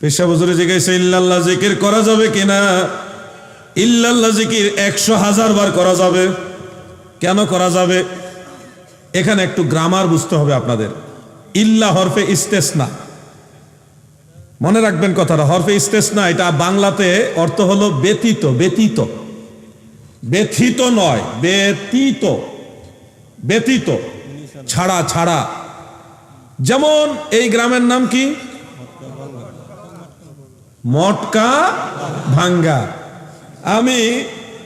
পেশা বজরে জিজ্ঞাসা ইল্লাল্লাহ জিকির করা যাবে কিনা ইল্লাল্লাহ জিকির একশো হাজার বার করা যাবে। কেন করা যাবে? এখানে একটু গ্রামার বুঝতে হবে আপনাদের। ইল্লা হরফে ইস্তেসনা। মনে রাখবেন কথাটা, হরফে ইস্তেসনা, এটা বাংলাতে অর্থ হলো ব্যতীত ব্যতীত। ব্যথিত নয়, ব্যতীত। ব্যতীত ছাড়া ছাড়া। যেমন এই গ্রামের নাম কি? মটকা ভাঙ্গা। আমি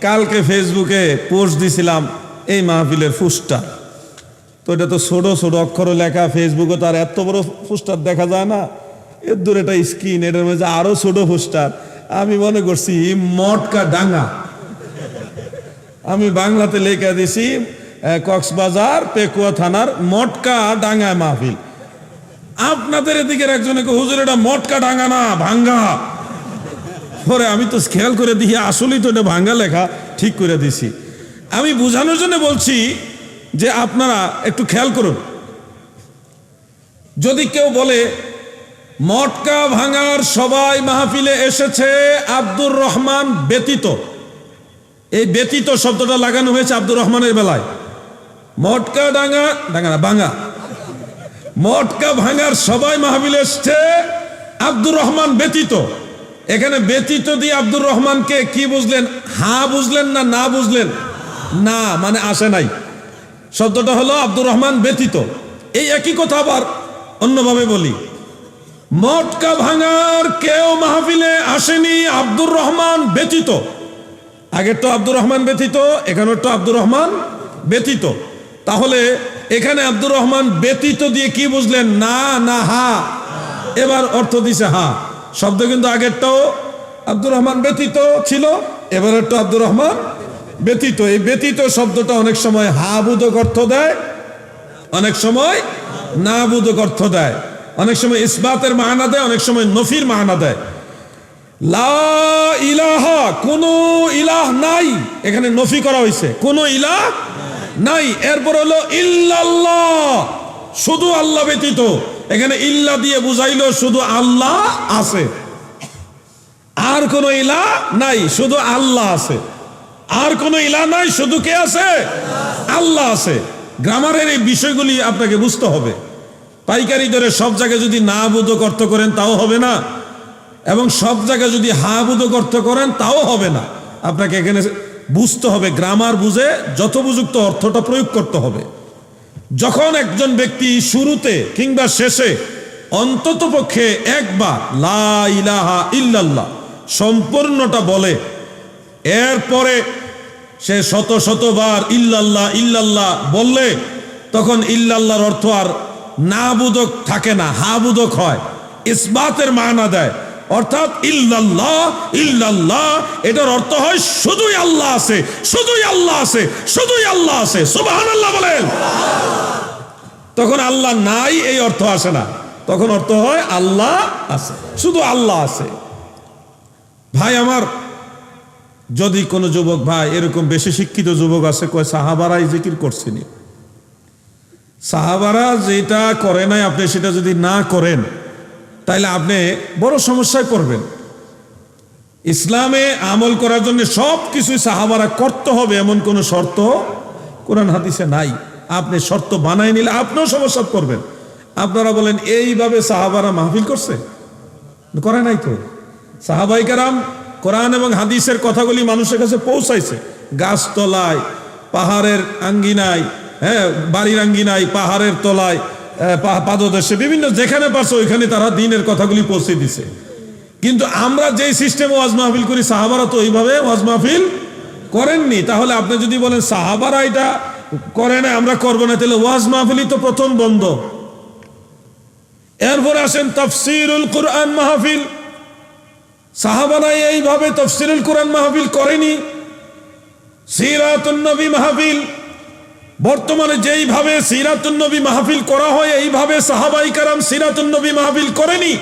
কালকে ফেসবুকে পোস্ট দিছিলাম এই মাহফিলের ফুসটা। তো এটা তো ছোট ছোট অক্ষরে লেখা ফেসবুকে তার এত বড় পোস্টার দেখা যায় না। এর দূরে একটা স্ক্রিন, এটার মধ্যে আরও ছোট পোস্টার আমি মনে করছি মটকা ডাঙ্গা। আমি বাংলাতে লেখা দিছি কক্সবাজার, পেকুয়া থানার মটকা ডাঙ্গা মাহফিল। আপনাদের এদিকের একজনে হুজুর, এটা মটকা ডাঙ্গা না, ভাঙ্গা। পরে আমি তো খেয়াল করে দিই আসলেই তো এটা ভাঙ্গা লেখা, ঠিক করে দিছি। আমি বোঝানোর জন্য বলছি যে আপনারা একটু খেয়াল করুন। যদি কেউ বলে, মটকা ভাঙার সবাই মাহফিলে এসেছে, আব্দুর রহমান ব্যতীত। এই ব্যতীত শব্দটা লাগানো হয়েছে আব্দুর রহমানের বেলায়। মটকা ডাঙ্গা ডাঙ্গা না মটকা ভাঙার সবাই মাহফিলে এসছে, আব্দুর রহমান ব্যতীত। এখানে ব্যতীত দিয়ে আব্দুর রহমানকে কি বুঝলেন? হা বুঝলেন না না বুঝলেন? না মানে আসে নাই। শব্দটা হলো আব্দুর রহমান ব্যতীত। এই একই কথা আবার অন্যভাবে বলি। মটকা ভাঙার কেউ মাহফিলে আসেনি আব্দুর রহমান ব্যতীত। আগের তো আব্দুর রহমান ব্যতীত এখানের তো আব্দুর রহমান ব্যতীত। তাহলে এখানে আব্দুর রহমান ব্যতীত দিয়ে কি বুঝলেন? না না, হা। এবার অর্থ দিছে হা। শব্দ কিন্তু আগেরটাও আব্দুর রহমান ব্যতীত ছিল এবারের তো আব্দুর রহমান ব্যতীত। এই ব্যতীত শব্দটা অনেক সময় হা বুধক অর্থ দেয়, অনেক সময় না বুধক অর্থ দেয়। অনেক সময় ইসবাতের মাহানা দেয়, অনেক সময় নফির মাহানা দেয়। লা ইলাহা, কোন ইলাহ নাই। এখানে নফি করা হয়েছে কোন ইলাহ নাই, এরপর হলো ইল্লাল্লাহ, শুধু আল্লাহ ব্যতীত। এখানে ইল্লা দিয়ে বুঝাইলো শুধু আল্লাহ আছে। আর কোন ইলা নাই, শুধু আল্লাহ আছে। আর কোন ইলা নাই, শুধু কে আছে? আল্লাহ আছে। গ্রামারের এই বিষয়গুলি আপনাকে বুঝতে হবে। পাইকারি দরে সব জায়গায় যদি না বোধক অর্থ করেন, তাও হবে না। এবং সব জায়গায় যদি হা বোধক অর্থ করেন, তাও হবে না। আপনাকে এখানে বুঝতে হবে গ্রামার বুঝে যথোপযুক্ত অর্থটা প্রয়োগ করতে হবে। যখন একজন ব্যক্তি শুরুতে কিংবা শেষে অন্তত পক্ষে একবার লা ইলাহা ইল্লাল্লাহ সম্পূর্ণটা বলে, এরপরে সে শত শতবার ইল্লাল্লাহ ইল্লাল্লাহ বললে, তখন ইল্লাল্লাহর অর্থ আর না বুদক থাকে না, হা বুদক হয়, ইসবাতের মানা দেয়। অর্থাৎ ইল্লাল্লাহ ইল্লাল্লাহ, এটার অর্থ হয় শুধুই আল্লাহ আছে, শুধুই আল্লাহ আছে, শুধুই আল্লাহ আছে। সুবহানাল্লাহ বলেন। তখন আল্লাহ নাই, এই অর্থ আসে না। তখন অর্থ হয় আল্লাহ আছে, শুধু আল্লাহ আছে। ভাই আমার, যদি কোনো যুবক ভাই, এরকম বেশি শিক্ষিত যুবক আছে, কয় সাহাবারাই জিকির করছেনি সাহাবারা যেটা করে নাই, আপনি সেটা যদি না করেন তাইলে আপনি বড় সমস্যায় পড়বেন। ইসলামে আমল করার জন্য সব কিছুই সাহাবারা করতে হবে এমন কোনো শর্ত কোরআন হাদিসে নাই। আপনি শর্ত বানাই নিলে আপনিও সমস্যা করবেন আপনারা বলেন, এইভাবে সাহাবারা মাহফিল করছে? করে নাই তো। সাহাবাই কারাম কোরআন এবং হাদিসের কথাগুলি মানুষের কাছে পৌঁছাইছে। গাছতলায়, পাহাড়ের আঙ্গিনায় হ্যাঁ বাড়ির আঙ্গিনায়, পাহাড়ের তলায় পাদদেশে বিভিন্ন যেখানে পারছে, ওইখানে তারা দিনের কথাগুলি পৌঁছে দিছে। কিন্তু আমরা যেই সিস্টেমে ওয়াজ মাহফিল করি, সাহাবারা তো ওইভাবে ওয়াজ মাহফিল করেননি। তাহলে আপনি যদি বলেন, সাহাবারা এটা করে না, আমরা করব না, তাহলে ওয়াজ মাহফিলই তো প্রথম বন্ধ। এরপর আসেন তফসিরুল কোরআন মাহফিল। সাহাবারা এইভাবে তফসিরুল কোরআন মাহফিল করেনি। সিরাতুন নবী মাহফিল। বর্তমানে যেইভাবে সিরাতুন নবী মাহফিল করা হয়, এইভাবে সাহাবাই কারাম সিরাতুন নবী মাহফিল করেনি।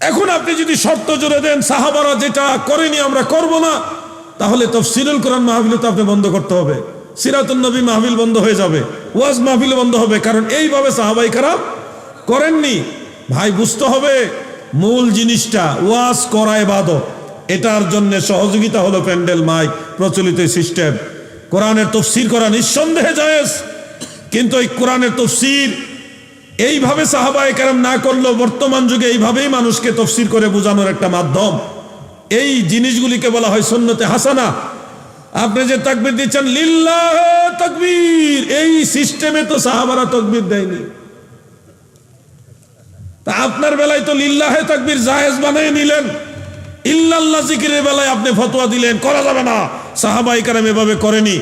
এখন আপনি যদি শর্ত জুড়ে দেন, সাহাবারা যেটা করেনি আমরা করব না, তাহলে তফসিরুল কোরআন মাহফিল তো আপনি বন্ধ করতে হবে। সিরাতুন নবী মাহফিল বন্ধ হয়ে যাবে, ওয়াজ মাহফিল বন্ধ হবে, কারণ এইভাবে সাহাবাই কারাম করেননি। ভাই, বুঝতে হবে, মূল জিনিসটা ওয়াজ করায় এবাদত। এটার জন্য সহযোগিতা হলো প্যান্ডেল মাইক, প্রচলিত সিস্টেম। কোরআনের তফসির করা নিঃসন্দেহে জায়েজ। কিন্তু এই কোরআনের তফসির এইভাবে সাহাবায়ে কেরাম না করলেও বর্তমান যুগে এইভাবেই মানুষকে তফসির করে বোঝানোর একটা মাধ্যম। এই জিনিসগুলিকে বলা হয় সুন্নতে হাসানা। আপনি যে তাকবির দিচ্ছেন, লিল্লাহ তাকবীর, এই সিস্টেমে তো সাহাবারা তকবির দেয়নি। তা আপনার বেলায় তো লিল্লাহে তাকবির জায়েজ বানিয়ে নিলেন। ইল্লাল্লাহ জিকিরের বেলায় আপনি ফতোয়া দিলেন, করা যাবে না। সাহাবাই কারাম এভাবে করেনি।